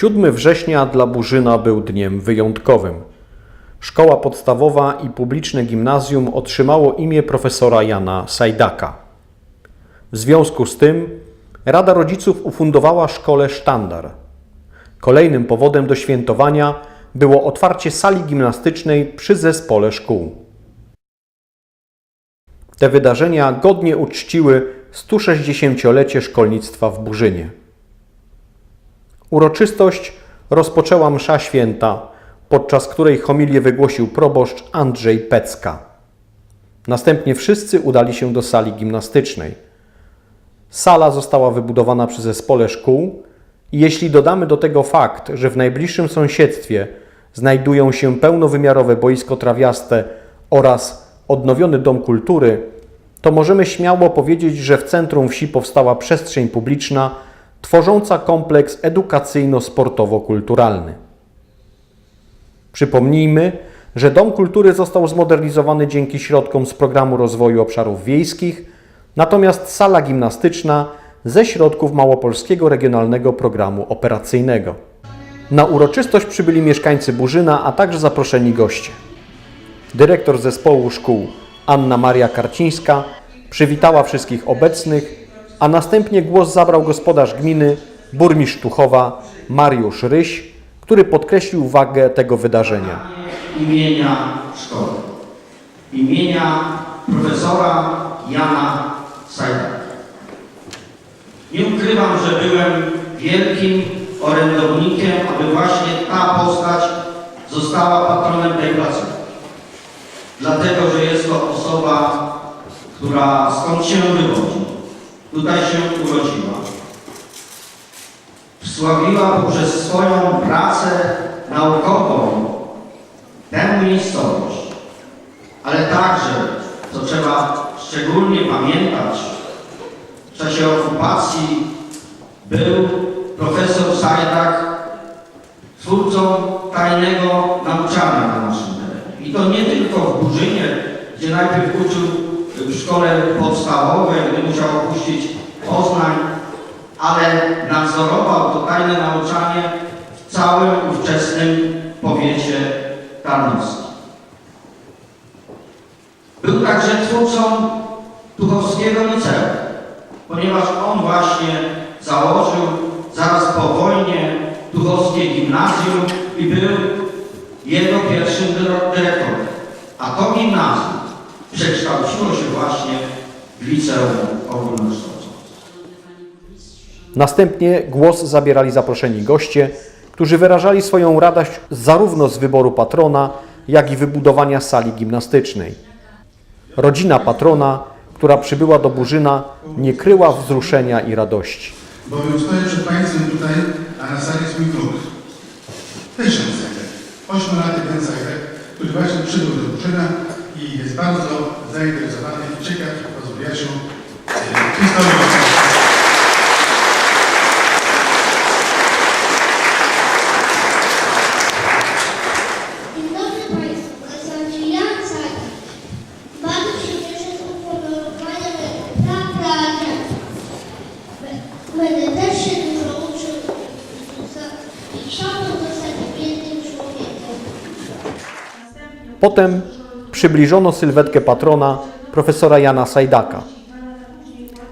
7 września dla Burzyna był dniem wyjątkowym. Szkoła podstawowa i publiczne gimnazjum otrzymało imię profesora Jana Sajdaka. W związku z tym Rada Rodziców ufundowała szkole sztandar. Kolejnym powodem do świętowania było otwarcie sali gimnastycznej przy zespole szkół. Te wydarzenia godnie uczciły 160-lecie szkolnictwa w Burzynie. Uroczystość rozpoczęła msza święta, podczas której homilię wygłosił proboszcz Andrzej Pecka. Następnie wszyscy udali się do sali gimnastycznej. Sala została wybudowana przy zespole szkół i jeśli dodamy do tego fakt, że w najbliższym sąsiedztwie znajdują się pełnowymiarowe boisko trawiaste oraz odnowiony dom kultury, to możemy śmiało powiedzieć, że w centrum wsi powstała przestrzeń publiczna tworząca kompleks edukacyjno-sportowo-kulturalny. Przypomnijmy, że Dom Kultury został zmodernizowany dzięki środkom z Programu Rozwoju Obszarów Wiejskich, natomiast sala gimnastyczna ze środków Małopolskiego Regionalnego Programu Operacyjnego. Na uroczystość przybyli mieszkańcy Burzyna, a także zaproszeni goście. Dyrektor zespołu szkół Anna Maria Karcińska przywitała wszystkich obecnych, a następnie głos zabrał gospodarz gminy, burmistrz Tuchowa Mariusz Ryś, który podkreślił wagę tego wydarzenia. imienia szkoły. Imienia profesora Jana Sajdaka. Nie ukrywam, że byłem wielkim orędownikiem, aby właśnie ta postać została patronem tej placówki. Dlatego, że jest to osoba, która skąd się wywodzi, tutaj się urodziła. Wsławiła poprzez swoją pracę naukową tę miejscowość, ale także, co trzeba szczególnie pamiętać, w czasie okupacji był profesor Sajdak twórcą tajnego nauczania na naszym terenie. I to nie tylko w Burzynie, gdzie najpierw uczył w szkole podstawowej, gdy musiał opuścić Poznań, ale nadzorował to tajne nauczanie w całym ówczesnym powiecie tarnowskim. Był także twórcą Tuchowskiego Liceum, ponieważ on właśnie założył zaraz po wojnie Tuchowskie Gimnazjum i był jego pierwszym dyre- dyrektorem. Przekształciło się właśnie w liceum ogólnokształcące. Następnie głos zabierali zaproszeni goście, którzy wyrażali swoją radość zarówno z wyboru patrona, jak i wybudowania sali gimnastycznej. Rodzina patrona, która przybyła do Burzyna, nie kryła wzruszenia i radości. Bowiem stoję przed Państwem tutaj, a na sali jest mój wnuk. Tysiąc Sajdak. Ośmiolaty Ben Sajdak, który właśnie przybył do Burzyna i jest bardzo zainteresowany i ciekaw rozwojem e, historii. Potem przybliżono sylwetkę patrona profesora Jana Sajdaka.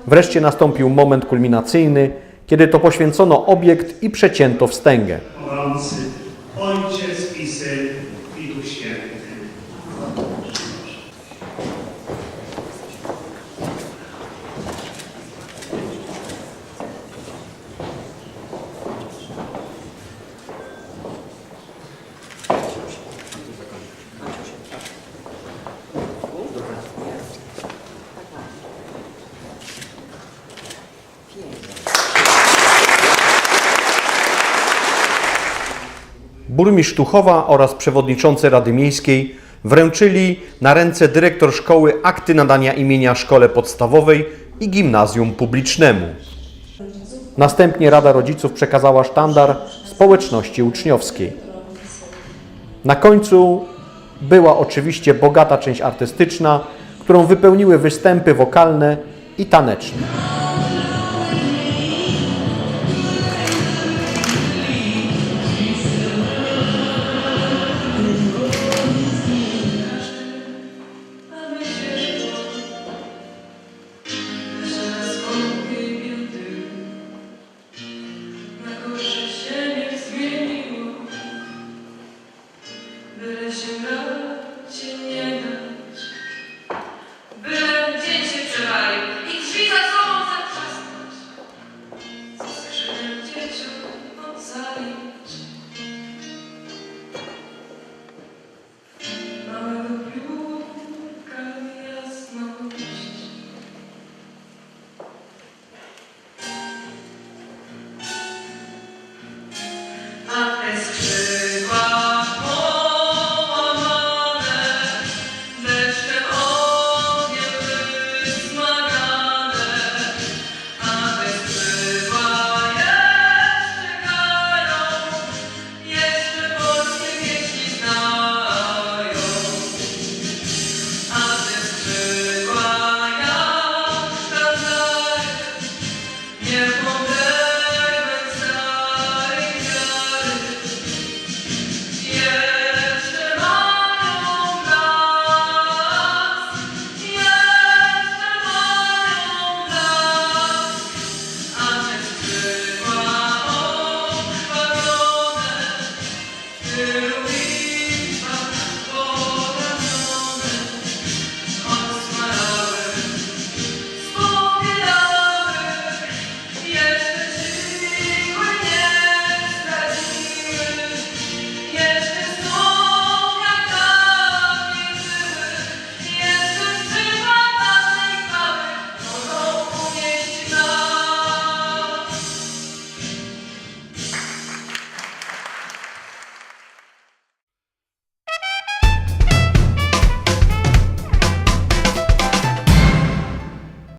Wreszcie nastąpił moment kulminacyjny, kiedy to poświęcono obiekt i przecięto wstęgę. Chwalący Burmistrz Tuchowa oraz przewodniczący Rady Miejskiej wręczyli na ręce dyrektor szkoły akty nadania imienia szkole podstawowej i gimnazjum publicznemu. Następnie Rada Rodziców przekazała sztandar społeczności uczniowskiej. Na końcu była oczywiście bogata część artystyczna, którą wypełniły występy wokalne i taneczne.